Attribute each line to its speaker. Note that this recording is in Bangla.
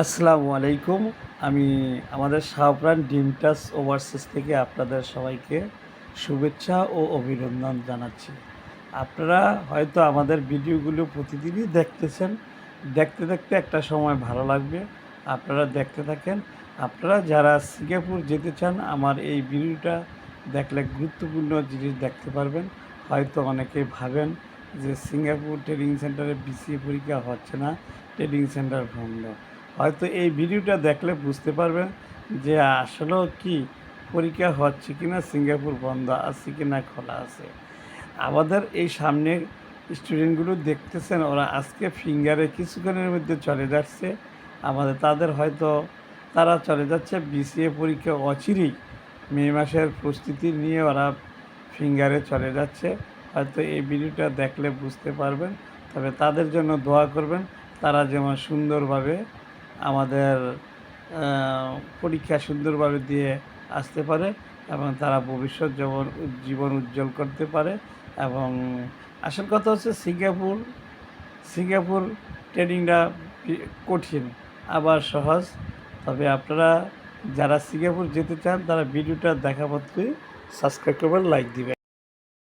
Speaker 1: আসসালামু আলাইকুম। আমি আমাদের শাহপ্রাণ ডিম টাচ ওভারসিজ থেকে আপনাদের সবাইকে শুভেচ্ছা ও অভিনন্দন জানাচ্ছি। আপনারা হয়তো আমাদের ভিডিওগুলো প্রতিদিনই দেখতেছেন। দেখতে দেখতে একটা সময় ভালো লাগবে। আপনারা দেখতে থাকেন। আপনারা যারা সিঙ্গাপুর যেতে চান, আমার এই ভিডিওটা দেখলে গুরুত্বপূর্ণ জিনিস দেখতে পারবেন। হয়তো অনেকে ভাবেন যে সিঙ্গাপুর ট্রেনিং সেন্টারে বিসিএ পরীক্ষা হচ্ছে না, ট্রেনিং সেন্টার বন্ধ। হয়তো এই ভিডিওটা দেখলে বুঝতে পারবেন যে আসলেও কি পরীক্ষা হচ্ছে কি না সিঙ্গাপুর বন্ধ আছে কি না খোলা আছে। আমাদের এই সামনে স্টুডেন্টগুলো দেখতেছেন, ওরা আজকে ফিঙ্গারে কিছুক্ষণের মধ্যে চলে যাচ্ছে। আমাদের তাদের হয়তো, তারা চলে যাচ্ছে বিসিএ পরীক্ষা অচিরেই। মে মাসের প্রস্তুতি নিয়ে ওরা ফিঙ্গারে চলে যাচ্ছে। হয়তো এই ভিডিওটা দেখলে বুঝতে পারবেন। তবে তাদের জন্য দোয়া করবেন, তারা যেমন সুন্দরভাবে আমাদের পরীক্ষা সুন্দরভাবে দিয়ে আসতে পারে এবং তারা ভবিষ্যৎ যেমন জীবন উজ্জ্বল করতে পারে এবং আসল কথা হচ্ছে সিঙ্গাপুর সিঙ্গাপুর ট্রেনিংটা কঠিন, আবার সহজ। তবে আপনারা যারা সিঙ্গাপুর যেতে চান তারা ভিডিওটা দেখা মাত্রই সাবস্ক্রাইব করবেন, লাইক দিবেন।